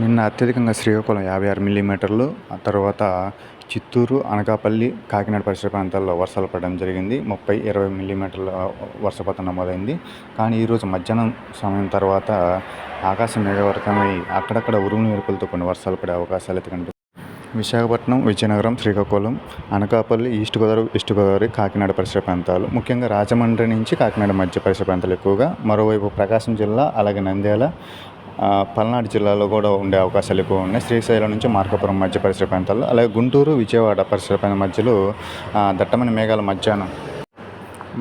నిన్న అత్యధికంగా శ్రీకాకుళం యాభై ఆరు మిల్లీమీటర్లు ఆ తర్వాత చిత్తూరు అనకాపల్లి కాకినాడ పరిసర ప్రాంతాల్లో వర్షాలు పడడం జరిగింది. ముప్పై ఇరవై మిల్లీమీటర్ల వర్షపాతం నమోదైంది. కానీ ఈరోజు మధ్యాహ్నం సమయం తర్వాత ఆకాశం మేఘవర్తమై అక్కడక్కడ ఉరుములు మెరుపులతో కొన్ని వర్షాలు పడే అవకాశాలు అయితే కనిపిస్తుంది విశాఖపట్నం విజయనగరం శ్రీకాకుళం అనకాపల్లి ఈస్ట్ గోదావరి వెస్ట్ గోదావరి కాకినాడ పరిసర ప్రాంతాలు. ముఖ్యంగా రాజమండ్రి నుంచి కాకినాడ మధ్య పరిసర ప్రాంతాలు ఎక్కువగా. మరోవైపు ప్రకాశం జిల్లా అలాగే నంద్యాల పల్నాడు జిల్లాలో కూడా ఉండే అవకాశాలు ఎక్కువ ఉన్నాయి. శ్రీశైలం నుంచి మార్కాపురం మధ్య పరిసర ప్రాంతాల్లో అలాగే గుంటూరు విజయవాడ పరిసర ప్రాంత మధ్యలో దట్టమైన మేఘాల మధ్యాహ్నం.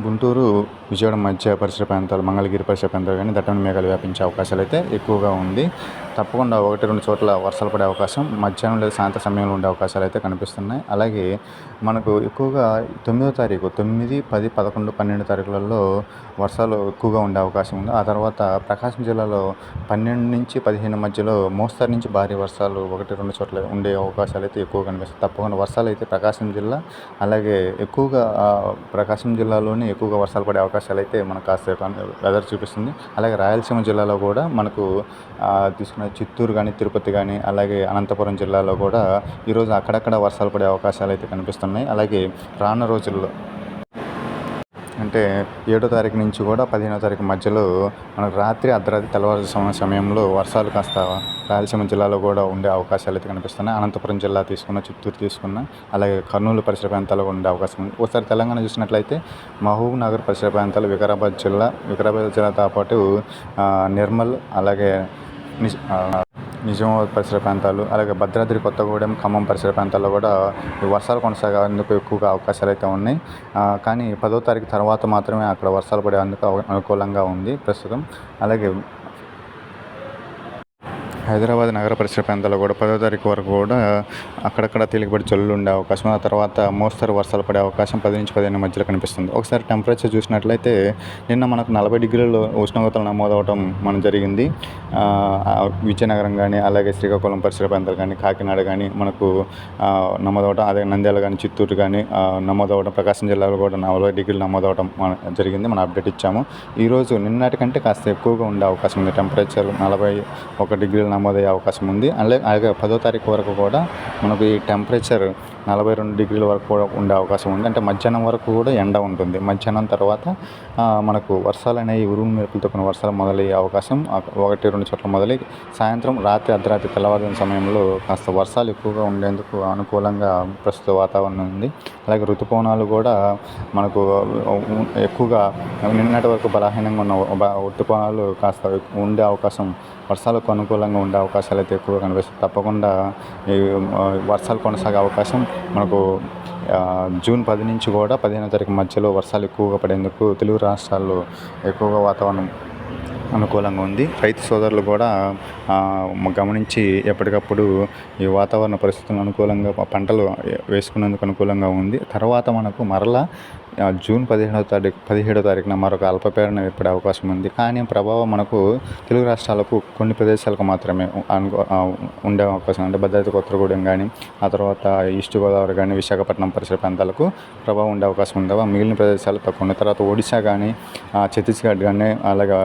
గుంటూరు విజయవాడ మధ్య పరిసర ప్రాంతాలు మంగళగిరి పరిసర ప్రాంతాలు కానీ దట్టమైన మేఘాలు వ్యాపించే అవకాశాలు అయితే ఎక్కువగా ఉంది. తప్పకుండా ఒకటి రెండు చోట్ల వర్షాలు పడే అవకాశం మధ్యాహ్నం లేదా సాయంత్రం సమయంలో ఉండే అవకాశాలు అయితే కనిపిస్తున్నాయి. అలాగే మనకు ఎక్కువగా తొమ్మిదో తారీఖు తొమ్మిది పది పదకొండు పన్నెండు తారీఖులలో వర్షాలు ఎక్కువగా ఉండే అవకాశం ఉంది. ఆ తర్వాత ప్రకాశం జిల్లాలో పన్నెండు నుంచి పదిహేను మధ్యలో మోస్తరు నుంచి భారీ వర్షాలు ఒకటి రెండు చోట్ల ఉండే అవకాశాలు అయితే ఎక్కువ కనిపిస్తాయి తప్పకుండా వర్షాలు అయితే ప్రకాశం జిల్లా అలాగే ఎక్కువగా ప్రకాశం జిల్లాలోనే ఎక్కువగా వర్షాలు పడే అవకాశం అవకాశాలు అయితే మనకు కాస్త వెదర్ చూపిస్తుంది. అలాగే రాయలసీమ జిల్లాలో కూడా మనకు తీసుకున్న చిత్తూరు కానీ తిరుపతి కానీ అలాగే అనంతపురం జిల్లాలో కూడా ఈరోజు అక్కడక్కడ వర్షాలు పడే అవకాశాలు అయితే కనిపిస్తున్నాయి. అలాగే రానున్న రోజుల్లో అంటే ఏడో తారీఖు నుంచి కూడా పదిహేనో తారీఖు మధ్యలో మనకు రాత్రి అర్ధరాత్రి తెల్లవారు సమయంలో వర్షాలు కాస్త రాయలసీమ జిల్లాలో కూడా ఉండే అవకాశాలు అయితే కనిపిస్తున్నాయి. అనంతపురం జిల్లా తీసుకున్న చిత్తూరు తీసుకున్న అలాగే కర్నూలు పరిసర ప్రాంతాల్లో ఉండే అవకాశం ఉంది. ఒకసారి తెలంగాణ చూసినట్లయితే మహబూబ్ నగర్ పరిసర ప్రాంతాలు వికారాబాద్ జిల్లా వికారాబాద్ జిల్లాతో పాటు నిర్మల్ అలాగే నిజామాబాద్ పరిసర ప్రాంతాలు అలాగే భద్రాద్రి కొత్తగూడెం ఖమ్మం పరిసర ప్రాంతాల్లో కూడా వర్షాలు కొనసాగేందుకు ఎక్కువగా అవకాశాలు అయితే ఉన్నాయి. కానీ పదో తారీఖు తర్వాత మాత్రమే అక్కడ వర్షాలు పడేందుకు అనుకూలంగా ఉంది ప్రస్తుతం. అలాగే హైదరాబాద్ నగర పరిసర ప్రాంతాల్లో కూడా పదో తారీఖు వరకు కూడా అక్కడక్కడ తేలికపడి చల్లులు ఉండే అవకాశం ఆ తర్వాత మోస్తరు వర్షాలు పడే అవకాశం పది నుంచి పదిహేను మధ్యలో కనిపిస్తుంది. ఒకసారి టెంపరేచర్ చూసినట్లయితే నిన్న మనకు నలభై డిగ్రీలు ఉష్ణోగ్రతలు నమోదవడం మనం జరిగింది. విజయనగరం కానీ అలాగే శ్రీకాకుళం పరిసర ప్రాంతాలు కానీ కాకినాడ కానీ మనకు నమోదవటం నమోదవడం అదే నంద్యాల కానీ చిత్తూరు కానీ నమోదవడం ప్రకాశం జిల్లాలో కూడా నలభై డిగ్రీలు నమోదవడం జరిగింది. మనం అప్డేట్ ఇచ్చాము. ఈరోజు నిన్నటికంటే కాస్త ఎక్కువగా ఉండే అవకాశం ఉంది. టెంపరేచర్ నలభై ఒక డిగ్రీలు నమోదయ్యే అవకాశం ఉంది. అలాగే అలాగే పదో తారీఖు వరకు కూడా మనకు ఈ టెంపరేచర్ నలభై రెండు డిగ్రీల వరకు కూడా ఉండే అవకాశం ఉంది. అంటే మధ్యాహ్నం వరకు కూడా ఎండ ఉంటుంది. మధ్యాహ్నం తర్వాత మనకు వర్షాలు అనేవి ఉరుము మెరుపులతో కొన్ని వర్షాలు మొదలయ్యే అవకాశం ఒకటి రెండు చోట్ల మొదలై సాయంత్రం రాత్రి అర్ధరాత్రి తెల్లవారుజాము సమయంలో కాస్త వర్షాలు ఎక్కువగా ఉండేందుకు అనుకూలంగా ప్రస్తుత వాతావరణం ఉంది. అలాగే ఋతుపవనాలు కూడా మనకు ఎక్కువగా నిన్నటి వరకు బలహీనంగా ఉన్న ఋతుపవనాలు కాస్త ఉండే అవకాశం వర్షాలకు అనుకూలంగా ఉండే అవకాశాలు అయితే ఎక్కువగా కనిపిస్తుంది తప్పకుండా ఈ వర్షాలు కొనసాగే అవకాశం మనకు జూన్ పది నుంచి కూడా పదిహేనో తారీఖు మధ్యలో వర్షాలు ఎక్కువగా పడేందుకు తెలుగు రాష్ట్రాల్లో ఎక్కువగా వాతావరణం అనుకూలంగా ఉంది. రైతు సోదరులు కూడా గమనించి ఎప్పటికప్పుడు ఈ వాతావరణ పరిస్థితులను అనుకూలంగా పంటలు వేసుకునేందుకు అనుకూలంగా ఉంది. తర్వాత మనకు మరలా జూన్ పదిహేడవ తారీఖు పదిహేడో తారీఖున మరొక అల్పపీడనం ఏర్పడే అవకాశం ఉంది. కానీ ప్రభావం మనకు తెలుగు రాష్ట్రాలకు కొన్ని ప్రదేశాలకు మాత్రమే ఉండే అవకాశం అంటే భద్రాద్రి కొత్తగూడెం కానీ ఆ తర్వాత ఈస్ట్ గోదావరి కానీ విశాఖపట్నం పరిసర ప్రాంతాలకు ప్రభావం ఉండే అవకాశం ఉంది మిగిలిన ప్రదేశాలు తక్కువ ఉన్నాయి. తర్వాత ఒడిశా కానీ ఛత్తీస్గఢ్ కానీ అలాగే